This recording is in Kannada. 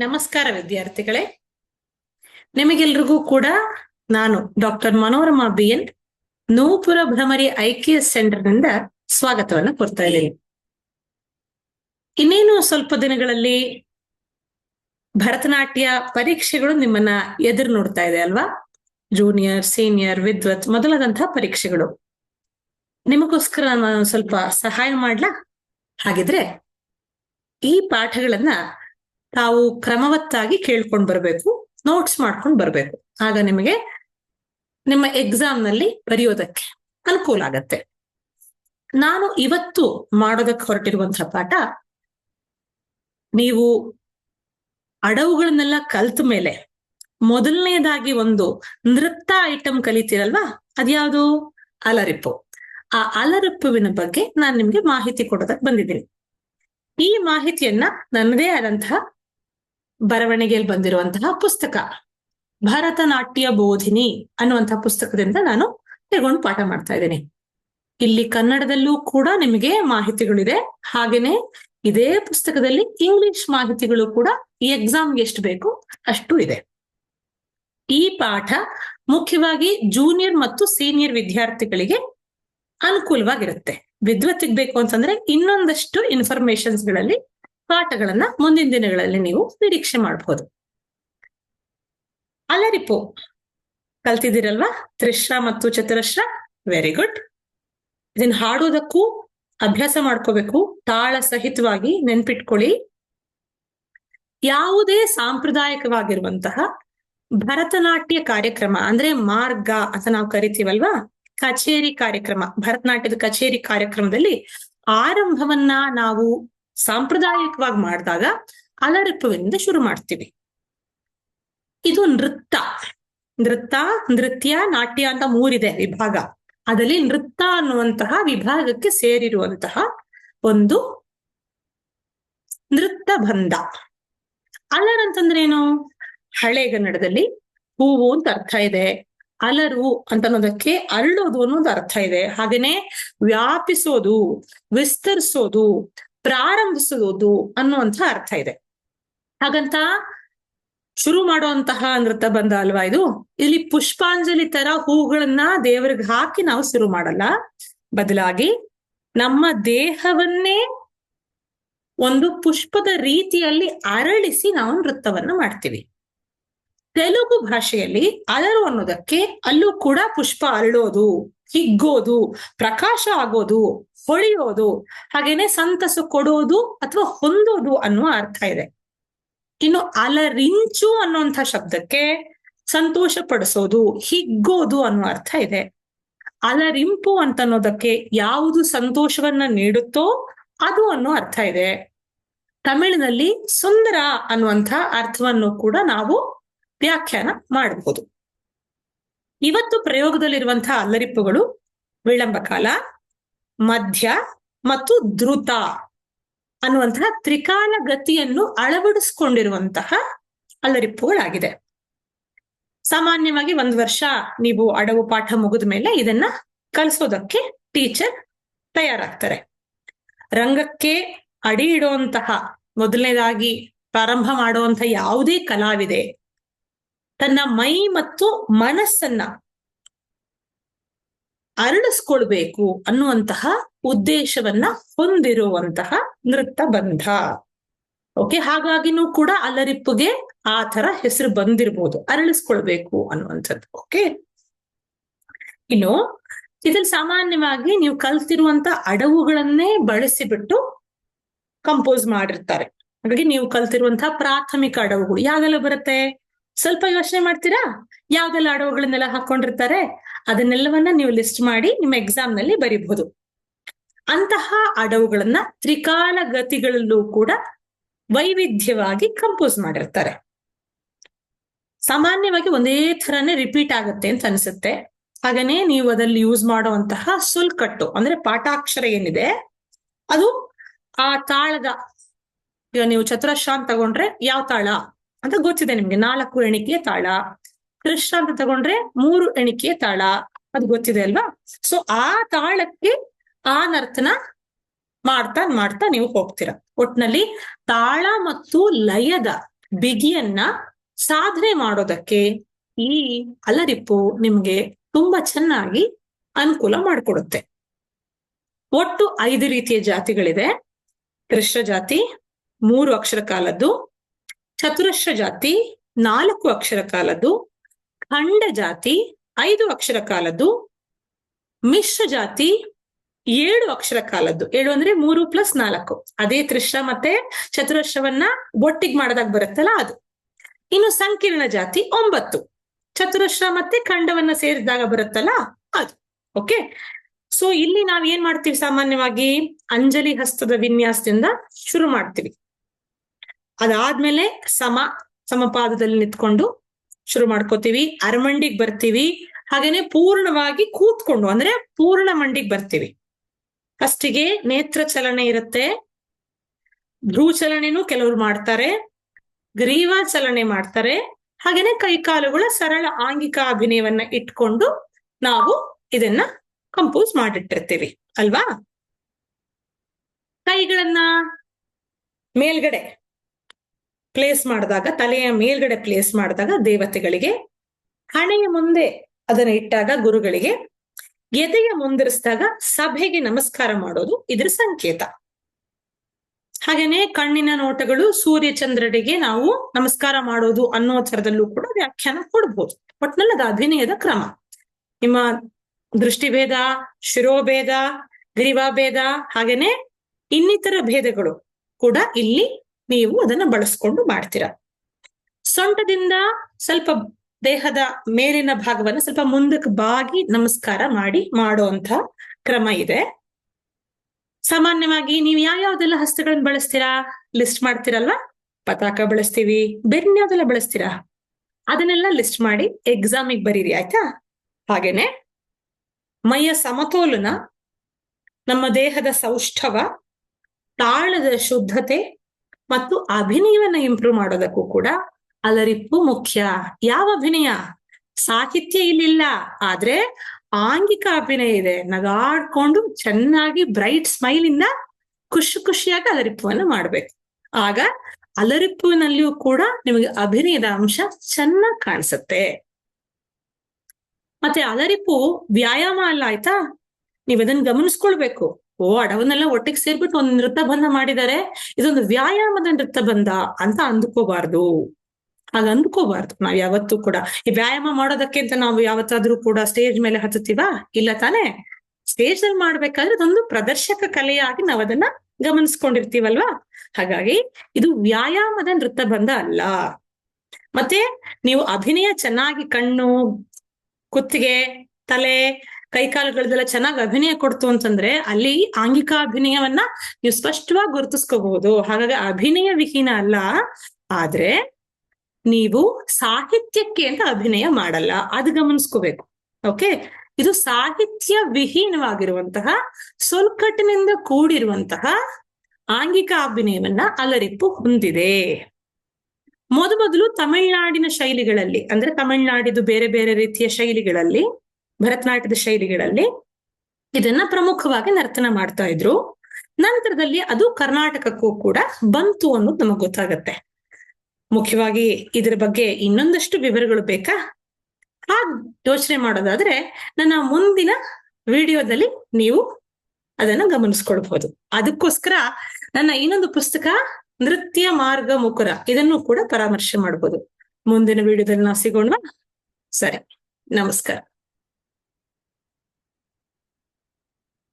ನಮಸ್ಕಾರ ವಿದ್ಯಾರ್ಥಿಗಳೇ. ನಿಮಗೆಲ್ರಿಗೂ ಕೂಡ ನಾನು doctor Manorama B N, Nupura Bhramari IKS ಸೆಂಟರ್ನಿಂದ ಸ್ವಾಗತವನ್ನು ಕೊಡ್ತಾ ಇದ್ದೀನಿ. ಇನ್ನೇನು ಸ್ವಲ್ಪ ದಿನಗಳಲ್ಲಿ ಭರತನಾಟ್ಯ ಪರೀಕ್ಷೆಗಳು ನಿಮ್ಮನ್ನ ಎದುರು ನೋಡ್ತಾ ಇದೆ ಅಲ್ವಾ? ಜೂನಿಯರ್ ಸೀನಿಯರ್ ವಿದ್ವತ್ ಮೊದಲಾದಂತಹ ಪರೀಕ್ಷೆಗಳು. ನಿಮಗೋಸ್ಕರ ನಾನು ಸ್ವಲ್ಪ ಸಹಾಯ ಮಾಡ್ಲಾ? ಹಾಗಿದ್ರೆ ಈ ಪಾಠಗಳನ್ನ ತಾವು ಕ್ರಮವತ್ತಾಗಿ ಕೇಳ್ಕೊಂಡು ಬರಬೇಕು ನೋಟ್ಸ್ ಮಾಡ್ಕೊಂಡು ಬರಬೇಕು. ಆಗ ನಿಮಗೆ ನಿಮ್ಮ ಎಕ್ಸಾಮ್ನಲ್ಲಿ ಬರೆಯೋದಕ್ಕೆ ಅನುಕೂಲ ಆಗತ್ತೆ. ನಾನು ಇವತ್ತು ಮಾಡೋದಕ್ಕೆ ಹೊರಟಿರುವಂತಹ ಪಾಠ, ನೀವು ಅಡವುಗಳನ್ನೆಲ್ಲ ಕಲ್ತ ಮೇಲೆ ಮೊದಲನೇದಾಗಿ ಒಂದು ನೃತ್ಯ ಐಟಮ್ ಕಲಿತೀರಲ್ವಾ? ಅದ್ಯಾವುದು? ಅಲರಿಪ್ಪು. ಆ ಅಲರಿಪ್ಪುವಿನ ಬಗ್ಗೆ ನಾನು ನಿಮ್ಗೆ ಮಾಹಿತಿ ಕೊಡೋದಕ್ಕೆ ಬಂದಿದ್ದೀನಿ. ಈ ಮಾಹಿತಿಯನ್ನ ನನ್ನದೇ ಆದಂತಹ ಬರವಣಿಗೆಯಲ್ಲಿ ಬಂದಿರುವಂತಹ ಪುಸ್ತಕ. ಭರತನಾಟ್ಯ ಬೋಧಿನಿ ಅನ್ನುವಂತಹ ಪುಸ್ತಕದಿಂದ ನಾನು ತಗೊಂಡು ಪಾಠ ಮಾಡ್ತಾ ಇದ್ದೀನಿ. ಇಲ್ಲಿ ಕನ್ನಡದಲ್ಲೂ ಕೂಡ ನಿಮಗೆ ಮಾಹಿತಿಗಳಿದೆ. ಹಾಗೇನೆ ಇದೇ ಪುಸ್ತಕದಲ್ಲಿ ಇಂಗ್ಲಿಷ್ ಮಾಹಿತಿಗಳು ಕೂಡ ಈ ಎಕ್ಸಾಮ್ಗೆ ಎಷ್ಟು ಬೇಕು ಅಷ್ಟು ಇದೆ. ಈ ಪಾಠ ಮುಖ್ಯವಾಗಿ ಜೂನಿಯರ್ ಮತ್ತು ಸೀನಿಯರ್ ವಿದ್ಯಾರ್ಥಿಗಳಿಗೆ ಅನುಕೂಲವಾಗಿರುತ್ತೆ. ವಿದ್ವತ್ತಿಗೆ ಬೇಕು ಅಂತಂದ್ರೆ ಇನ್ನೊಂದಷ್ಟು ಇನ್ಫಾರ್ಮೇಶನ್ಸ್ಗಳಲ್ಲಿ ಪಾಠಗಳನ್ನ ಮುಂದಿನ ದಿನಗಳಲ್ಲಿ ನೀವು ನಿರೀಕ್ಷೆ ಮಾಡಬಹುದು ಅಲರಿಪು ಕಲ್ತಿದ್ದೀರಲ್ವಾ? ತ್ರಿಶ್ರ ಮತ್ತು ಚತುರಶ್ರ? ವೆರಿ ಗುಡ್ ಇದನ್ನ ಹಾಡೋದಕ್ಕೂ ಅಭ್ಯಾಸ ಮಾಡ್ಕೋಬೇಕು. ತಾಳ ಸಹಿತವಾಗಿ ನೆನ್ಪಿಟ್ಕೊಳ್ಳಿ. ಯಾವುದೇ ಸಾಂಪ್ರದಾಯಿಕವಾಗಿರುವಂತಹ ಭರತನಾಟ್ಯ ಕಾರ್ಯಕ್ರಮ, ಅಂದ್ರೆ ಮಾರ್ಗ ಅಂತ ನಾವು ಕರಿತೀವಲ್ವಾ? ಕಚೇರಿ ಕಾರ್ಯಕ್ರಮ, ಭರತನಾಟ್ಯದ ಕಚೇರಿ ಕಾರ್ಯಕ್ರಮದಲ್ಲಿ ಆರಂಭವನ್ನ ನಾವು ಸಾಂಪ್ರದಾಯಿಕವಾಗಿ ಮಾಡಿದಾಗ ಅಲರಿಪುವಿನಿಂದ ಶುರು ಮಾಡ್ತೀವಿ. ಇದು ನೃತ್ಯ ನೃತ್ಯ ನೃತ್ಯ, ನಾಟ್ಯ ಅಂತ ಮೂರಿದೆ ವಿಭಾಗ. ಅದರಲ್ಲಿ ನೃತ್ಯ ಅನ್ನುವಂತಹ ವಿಭಾಗಕ್ಕೆ ಸೇರಿರುವಂತಹ ಒಂದು ನೃತ್ಯ ಬಂಧ. ಅಲರ್ ಅಂತಂದ್ರೆ ಏನು ಹಳೆಗನ್ನಡದಲ್ಲಿ ಹೂವು ಅಂತ ಅರ್ಥ ಇದೆ. ಅಲರು ಅಂತ ಅನ್ನೋದಕ್ಕೆ ಅರಳೋದು ಅನ್ನೋದು ಅರ್ಥ ಇದೆ. ಹಾಗೇನೆ ವ್ಯಾಪಿಸೋದು, ವಿಸ್ತರಿಸೋದು ಪ್ರಾರಂಭಿಸೋದು ಅನ್ನುವಂಥ ಅರ್ಥ ಇದೆ. ಹಾಗಂತ ಶುರು ಮಾಡುವಂತಹ ನೃತ್ಯ ಬಂದ ಅಲ್ವಾ ಇದು? ಇಲ್ಲಿ ಪುಷ್ಪಾಂಜಲಿ ತರ ಹೂಗಳನ್ನ ದೇವರಿಗೆ ಹಾಕಿ ನಾವು ಶುರು ಮಾಡಲ್ಲ. ಬದಲಾಗಿ ನಮ್ಮ ದೇಹವನ್ನೇ ಒಂದು ಪುಷ್ಪದ ರೀತಿಯಲ್ಲಿ ಅರಳಿಸಿ ನಾವು ನೃತ್ಯವನ್ನು ಮಾಡ್ತೀವಿ. ತೆಲುಗು ಭಾಷೆಯಲ್ಲಿ ಅಲರು ಅನ್ನೋದಕ್ಕೆ ಅಲ್ಲೂ ಕೂಡ ಪುಷ್ಪ ಅರಳೋದು, ಹಿಗ್ಗೋದು, ಪ್ರಕಾಶ ಆಗೋದು ಹೊಳೆಯೋದು, ಹಾಗೇನೆ ಸಂತಸು ಕೊಡೋದು ಅಥವಾ ಹೊಂದೋದು ಅನ್ನುವ ಅರ್ಥ ಇದೆ. ಇನ್ನು ಅಲರಿಂಚು ಅನ್ನುವಂಥ ಶಬ್ದಕ್ಕೆ ಸಂತೋಷ ಪಡಿಸೋದು ಹಿಗ್ಗೋದು ಅನ್ನೋ ಅರ್ಥ ಇದೆ. ಅಲರಿಂಪು ಅಂತ ಅನ್ನೋದಕ್ಕೆ ಯಾವುದು ಸಂತೋಷವನ್ನ ನೀಡುತ್ತೋ ಅದು ಅನ್ನೋ ಅರ್ಥ ಇದೆ. ತಮಿಳಿನಲ್ಲಿ ಸುಂದರ ಅನ್ನುವಂಥ ಅರ್ಥವನ್ನು ಕೂಡ ನಾವು ವ್ಯಾಖ್ಯಾನ ಮಾಡಬಹುದು ಇವತ್ತು ಪ್ರಯೋಗದಲ್ಲಿರುವಂತಹ ಅಲ್ಲರಿಪ್ಪುಗಳು ವಿಳಂಬ ಕಾಲ ಮಧ್ಯ ಮತ್ತು ದ್ರುತ ಅನ್ನುವಂತಹ ತ್ರಿಕಾಲ ಗತಿಯನ್ನು ಅಳವಡಿಸ್ಕೊಂಡಿರುವಂತಹ ಅಲ್ಲರಿಪ್ಪುಗಳಾಗಿದೆ ಸಾಮಾನ್ಯವಾಗಿ ಒಂದು ವರ್ಷ ನೀವು ಅಡವು ಪಾಠ ಮುಗಿದ ಮೇಲೆ ಇದನ್ನ ಕಲಿಸೋದಕ್ಕೆ ಟೀಚರ್ ತಯಾರಾಗ್ತಾರೆ. ರಂಗಕ್ಕೆ ಅಡಿ ಇಡುವಂತಹ ಮೊದಲನೇದಾಗಿ ಪ್ರಾರಂಭ ಮಾಡುವಂತಹ ಯಾವುದೇ ಕಲಾವಿದೆ ತನ್ನ ಮೈ ಮತ್ತು ಮನಸ್ಸನ್ನ ಅರಳಿಸ್ಕೊಳ್ಬೇಕು ಅನ್ನುವಂತಹ ಉದ್ದೇಶವನ್ನ ಹೊಂದಿರುವಂತಹ ನೃತ್ಯ ಬಂಧ. ಓಕೆ ಹಾಗಾಗಿನೂ ಕೂಡ ಅಲ್ಲರಿಪ್ಪುಗೆ ಆ ತರ ಹೆಸರು ಬಂದಿರ್ಬೋದು, ಅರಳಿಸ್ಕೊಳ್ಬೇಕು ಅನ್ನುವಂಥದ್ದು. ಓಕೆ ಇನ್ನು ಇದ್ರಲ್ಲಿ ಸಾಮಾನ್ಯವಾಗಿ ನೀವು ಕಲ್ತಿರುವಂತ ಅಡವುಗಳನ್ನೇ ಬಳಸಿಬಿಟ್ಟು ಕಂಪೋಸ್ ಮಾಡಿರ್ತಾರೆ. ಹಾಗಾಗಿ ನೀವು ಕಲ್ತಿರುವಂತಹ ಪ್ರಾಥಮಿಕ ಅಡವುಗಳು ಯಾವ್ದೆಲ್ಲ ಬರುತ್ತೆ? ಸ್ವಲ್ಪ ಯೋಚನೆ ಮಾಡ್ತೀರಾ? ಯಾವ್ದೆಲ್ಲ ಅಡವುಗಳನ್ನೆಲ್ಲ ಹಾಕೊಂಡಿರ್ತಾರೆ? ಅದನ್ನೆಲ್ಲವನ್ನ ನೀವು ಲಿಸ್ಟ್ ಮಾಡಿ ನಿಮ್ಮ ಎಕ್ಸಾಮ್ನಲ್ಲಿ ಬರೀಬಹುದು. ಅಂತಹ ಅಡವುಗಳನ್ನ ತ್ರಿಕಾಲ ಗತಿಗಳಲ್ಲೂ ಕೂಡ ವೈವಿಧ್ಯವಾಗಿ ಕಂಪೋಸ್ ಮಾಡಿರ್ತಾರೆ. ಸಾಮಾನ್ಯವಾಗಿ ಒಂದೇ ಥರನೇ ರಿಪೀಟ್ ಆಗುತ್ತೆ ಅಂತ ಅನಿಸುತ್ತೆ. ಹಾಗೇನೆ ನೀವು ಅದಲ್ಲಿ ಯೂಸ್ ಮಾಡುವಂತಹ ಸುಲ್ಕಟ್ಟು ಅಂದ್ರೆ ಪಾಠಾಕ್ಷರ ಏನಿದೆ, ಅದು ಆ ತಾಳದ ಈಗ ನೀವು ಚತುರಶ್ರ ಅಂತ ತಗೊಂಡ್ರೆ ಯಾವ ತಾಳ ಅಂತ ಗೊತ್ತಿದೆ ನಿಮ್ಗೆ, ನಾಲ್ಕು ಎಣಿಕೆಯ ತಾಳ. ಕೃಷ್ಣ ಅಂತ ತಗೊಂಡ್ರೆ ಮೂರು ಎಣಿಕೆಯ ತಾಳ. ಅದು ಗೊತ್ತಿದೆ ಅಲ್ವಾ? ಸೊ ಆ ತಾಳಕ್ಕೆ ಆ ನರ್ತನ ಮಾಡ್ತಾ ಮಾಡ್ತಾ ನೀವು ಹೋಗ್ತೀರಾ. ಒಟ್ನಲ್ಲಿ ತಾಳ ಮತ್ತು ಲಯದ ಬಿಗಿಯನ್ನ ಸಾಧನೆ ಮಾಡೋದಕ್ಕೆ ಈ ಅಲರಿಪ್ಪು ನಿಮ್ಗೆ ತುಂಬಾ ಚೆನ್ನಾಗಿ ಅನುಕೂಲ ಮಾಡಿಕೊಡುತ್ತೆ. ಒಟ್ಟು ಐದು ರೀತಿಯ ಜಾತಿಗಳಿದೆ. ಕೃಷ್ಣ ಜಾತಿ ಮೂರು ಅಕ್ಷರ ಕಾಲದ್ದು, ಚತುರಶ್ರ ಜಾತಿ ನಾಲ್ಕು ಅಕ್ಷರ ಕಾಲದ್ದು ಖಂಡ ಜಾತಿ ಐದು ಅಕ್ಷರ ಕಾಲದ್ದು ಮಿಶ್ರ ಜಾತಿ ಏಳು ಅಕ್ಷರ ಕಾಲದ್ದು. ಏಳು ಅಂದ್ರೆ ಮೂರು ಪ್ಲಸ್ ನಾಲ್ಕು. ಅದೇ ತ್ರಿಶ್ರ ಮತ್ತೆ ಚತುರಶ್ರವನ್ನ ಒಟ್ಟಿಗೆ ಮಾಡಿದಾಗ ಬರುತ್ತಲ್ಲ ಅದು. ಇನ್ನು ಸಂಕೀರ್ಣ ಜಾತಿ ಒಂಬತ್ತು. ಚತುರಶ್ರ ಮತ್ತೆ ಖಂಡವನ್ನ ಸೇರಿದಾಗ ಬರುತ್ತಲ್ಲ ಅದು. ಓಕೆ ಸೊ ಇಲ್ಲಿ ನಾವ್ ಏನ್ ಮಾಡ್ತೀವಿ ಸಾಮಾನ್ಯವಾಗಿ? ಅಂಜಲಿ ಹಸ್ತದ ವಿನ್ಯಾಸದಿಂದ ಶುರು ಮಾಡ್ತೀವಿ. ಅದಾದ್ಮೇಲೆ ಸಮ, ಸಮಪಾದದಲ್ಲಿ ನಿಂತ್ಕೊಂಡು ಶುರು ಮಾಡ್ಕೋತೀವಿ, ಅರಮಂಡಿಗ್ ಬರ್ತೀವಿ, ಹಾಗೇನೆ ಪೂರ್ಣವಾಗಿ ಕೂತ್ಕೊಂಡು, ಅಂದ್ರೆ ಪೂರ್ಣ ಮಂಡಿಗ್ ಬರ್ತೀವಿ. ಫಸ್ಟಿಗೆ ನೇತ್ರ ಚಲನೆ ಇರುತ್ತೆ, ಭ್ರೂ ಚಲನೆನೂ ಕೆಲವರು ಮಾಡ್ತಾರೆ, ಗ್ರೀವ ಚಲನೆ ಮಾಡ್ತಾರೆ, ಹಾಗೇನೆ ಕೈಕಾಲುಗಳ ಸರಳ ಆಂಗಿಕ ಅಭಿನಯವನ್ನ ಇಟ್ಕೊಂಡು ನಾವು ಇದನ್ನ ಕಂಪೋಸ್ ಮಾಡಿಟ್ಟಿರ್ತೀವಿ, ಅಲ್ವಾ? ಕೈಗಳನ್ನ ಮೇಲ್ಗಡೆ ಪ್ಲೇಸ್ ಮಾಡಿದಾಗ, ತಲೆಯ ಮೇಲ್ಗಡೆ ಪ್ಲೇಸ್ ಮಾಡಿದಾಗ ದೇವತೆಗಳಿಗೆ, ಹಣೆಯ ಮುಂದೆ ಅದನ್ನ ಇಟ್ಟಾಗ ಗುರುಗಳಿಗೆ ಎದೆಯ ಮುಂದಿರಿಸಿದಾಗ ಸಭೆಗೆ ನಮಸ್ಕಾರ ಮಾಡೋದು ಇದ್ರ ಸಂಕೇತ. ಹಾಗೇನೆ ಕಣ್ಣಿನ ನೋಟಗಳು ಸೂರ್ಯ ಚಂದ್ರರಿಗೆ ನಾವು ನಮಸ್ಕಾರ ಮಾಡೋದು ಅನ್ನೋ ಥರದಲ್ಲೂ ಕೂಡ ವ್ಯಾಖ್ಯಾನ ಕೊಡ್ಬೋದು. ಒಟ್ನಲ್ಲಿ ಅದು ಅಭಿನಯದ ಕ್ರಮ. ನಿಮ್ಮ ದೃಷ್ಟಿಭೇದ, ಶಿರೋಭೇದ, ಗ್ರೀವಾಭೇದ ಹಾಗೇನೆ ಇನ್ನಿತರ ಭೇದಗಳು ಕೂಡ ಇಲ್ಲಿ ನೀವು ಅದನ್ನ ಬಳಸ್ಕೊಂಡು ಮಾಡ್ತೀರಾ. ಸೊಂಟದಿಂದ ಸ್ವಲ್ಪ ದೇಹದ ಮೇಲಿನ ಭಾಗವನ್ನ ಸ್ವಲ್ಪ ಮುಂದಕ್ಕೆ ಬಾಗಿ ನಮಸ್ಕಾರ ಮಾಡಿ ಮಾಡುವಂತ ಕ್ರಮ ಇದೆ. ಸಾಮಾನ್ಯವಾಗಿ ನೀವು ಯಾವ ಯಾವ್ಯಾವ್ದೆಲ್ಲ ಹಸ್ತಗಳನ್ನ ಬಳಸ್ತೀರಾ? ಲಿಸ್ಟ್ ಮಾಡ್ತೀರಲ್ವಾ? ಪತಾಕ ಬಳಸ್ತೀವಿ ಬೆನ್ಯಾವ್ದೆಲ್ಲ ಬಳಸ್ತೀರಾ? ಅದನ್ನೆಲ್ಲ ಲಿಸ್ಟ್ ಮಾಡಿ ಎಕ್ಸಾಮಿಗೆ ಬರೀರಿ, ಆಯ್ತಾ? ಹಾಗೇನೆ ಮೈಯ ಸಮತೋಲನ, ನಮ್ಮ ದೇಹದ ಸೌಷ್ಠವ, ತಾಳದ ಶುದ್ಧತೆ ಮತ್ತು ಅಭಿನಯವನ್ನ ಇಂಪ್ರೂವ್ ಮಾಡೋದಕ್ಕೂ ಕೂಡ ಅಲರಿಪ್ಪು ಮುಖ್ಯ. ಯಾವ ಅಭಿನಯ? ಸಾಹಿತ್ಯ ಇಲ್ಲಿಲ್ಲ. ಆದ್ರೆ ಆಂಗಿಕ ಅಭಿನಯ ಇದೆ. ನಗಾಡ್ಕೊಂಡು ಚೆನ್ನಾಗಿ ಬ್ರೈಟ್ ಸ್ಮೈಲ್ ಇಂದ ಖುಷಿ ಖುಷಿಯಾಗಿ ಅಲರಿಪ್ಪುವನ್ನ ಮಾಡ್ಬೇಕು. ಆಗ ಅಲರಿಪ್ಪುವಿನಲ್ಲಿಯೂ ಕೂಡ ನಿಮಗೆ ಅಭಿನಯದ ಅಂಶ ಚೆನ್ನಾಗಿ ಕಾಣಿಸುತ್ತೆ. ಮತ್ತೆ ಅಲರಿಪ್ಪು ವ್ಯಾಯಾಮ ಅಲ್ಲ ಆಯ್ತಾ? ನೀವು ಅದನ್ನ ಗಮನಿಸ್ಕೊಳ್ಬೇಕು. ಓ, ಅಡವನ್ನೆಲ್ಲ ಒಟ್ಟಿಗೆ ಸೇರ್ಬಿಟ್ಟು ಒಂದು ನೃತ್ಯ ಬಂಧ ಮಾಡಿದ್ದಾರೆ ಇದೊಂದು ವ್ಯಾಯಾಮದ ನೃತ್ಯ ಬಂಧ ಅಂತ ಅಂದ್ಕೋಬಾರ್ದು. ಹಾಗ ಅಂದ್ಕೋಬಾರ್ದು ನಾವ್ ಯಾವತ್ತೂ ಕೂಡ. ಈ ವ್ಯಾಯಾಮ ಮಾಡೋದಕ್ಕೆ ಅಂತ ನಾವು ಯಾವತ್ತಾದ್ರೂ ಕೂಡ ಸ್ಟೇಜ್ ಮೇಲೆ ಹತ್ತುತ್ತೀವಾ? ಇಲ್ಲ ತಾನೇ? ಸ್ಟೇಜ್ ಅಲ್ಲಿ ಮಾಡ್ಬೇಕಾದ್ರೆ ಅದೊಂದು ಪ್ರದರ್ಶಕ ಕಲೆಯಾಗಿ ನಾವ್ ಅದನ್ನ ಗಮನಿಸ್ಕೊಂಡಿರ್ತೀವಲ್ವಾ? ಹಾಗಾಗಿ ಇದು ವ್ಯಾಯಾಮದ ನೃತ್ಯ ಬಂಧ ಅಲ್ಲ. ಮತ್ತೆ ನೀವು ಅಭಿನಯ ಚೆನ್ನಾಗಿ ಕಣ್ಣು, ಕುತ್ತಿಗೆ, ತಲೆ ಕೈಕಾಲುಗಳದೆಲ್ಲ ಚೆನ್ನಾಗಿ ಅಭಿನಯ ಕೊಡ್ತು ಅಂತಂದ್ರೆ ಅಲ್ಲಿ ಆಂಗಿಕ ಅಭಿನಯವನ್ನ ನೀವು ಸ್ಪಷ್ಟವಾಗಿ ಗುರುತಿಸ್ಕೋಬಹುದು. ಹಾಗಾಗಿ ಅಭಿನಯ ವಿಹೀನ ಅಲ್ಲ. ಆದ್ರೆ ನೀವು ಸಾಹಿತ್ಯಕ್ಕೆ ಅಂತ ಅಭಿನಯ ಮಾಡಲ್ಲ. ಅದು ಗಮನಿಸ್ಕೋಬೇಕು. ಓಕೆ? ಇದು ಸಾಹಿತ್ಯ ವಿಹೀನವಾಗಿರುವಂತಹ, ಸೊಲ್ಕಟ್ಟಿನಿಂದ ಕೂಡಿರುವಂತಹ ಆಂಗಿಕ ಅಭಿನಯವನ್ನ ಅಲರಿಪ್ಪು ಹೊಂದಿದೆ. ಮೊದಮೊದಲು ತಮಿಳ್ನಾಡಿನ ಶೈಲಿಗಳಲ್ಲಿ, ಅಂದ್ರೆ ತಮಿಳ್ನಾಡಿದು ಬೇರೆ ಬೇರೆ ರೀತಿಯ ಶೈಲಿಗಳಲ್ಲಿ ಭರತನಾಟ್ಯದ ಶೈಲಿಗಳಲ್ಲಿ ಇದನ್ನ ಪ್ರಮುಖವಾಗಿ ನರ್ತನ ಮಾಡ್ತಾ ಇದ್ರು. ನಂತರದಲ್ಲಿ ಅದು ಕರ್ನಾಟಕಕ್ಕೂ ಕೂಡ ಬಂತು ಅನ್ನೋದು ನಮಗ್ ಗೊತ್ತಾಗತ್ತೆ. ಮುಖ್ಯವಾಗಿ ಇದ್ರ ಬಗ್ಗೆ ಇನ್ನೊಂದಷ್ಟು ವಿವರಗಳು ಬೇಕಾ? ಆ ಯೋಚನೆ ಮಾಡೋದಾದ್ರೆ ನನ್ನ ಮುಂದಿನ ವಿಡಿಯೋದಲ್ಲಿ ನೀವು ಅದನ್ನ ಗಮನಿಸ್ಕೊಳ್ಬಹುದು. ಅದಕ್ಕೋಸ್ಕರ ನನ್ನ ಇನ್ನೊಂದು ಪುಸ್ತಕ, ನೃತ್ಯ ಮಾರ್ಗ ಮುಕುರ, ಇದನ್ನು ಕೂಡ ಪರಾಮರ್ಶೆ ಮಾಡಬಹುದು ಮುಂದಿನ ವಿಡಿಯೋದಲ್ಲಿ ನಾವು ಸಿಗೋಣ ಸರಿ, ನಮಸ್ಕಾರ.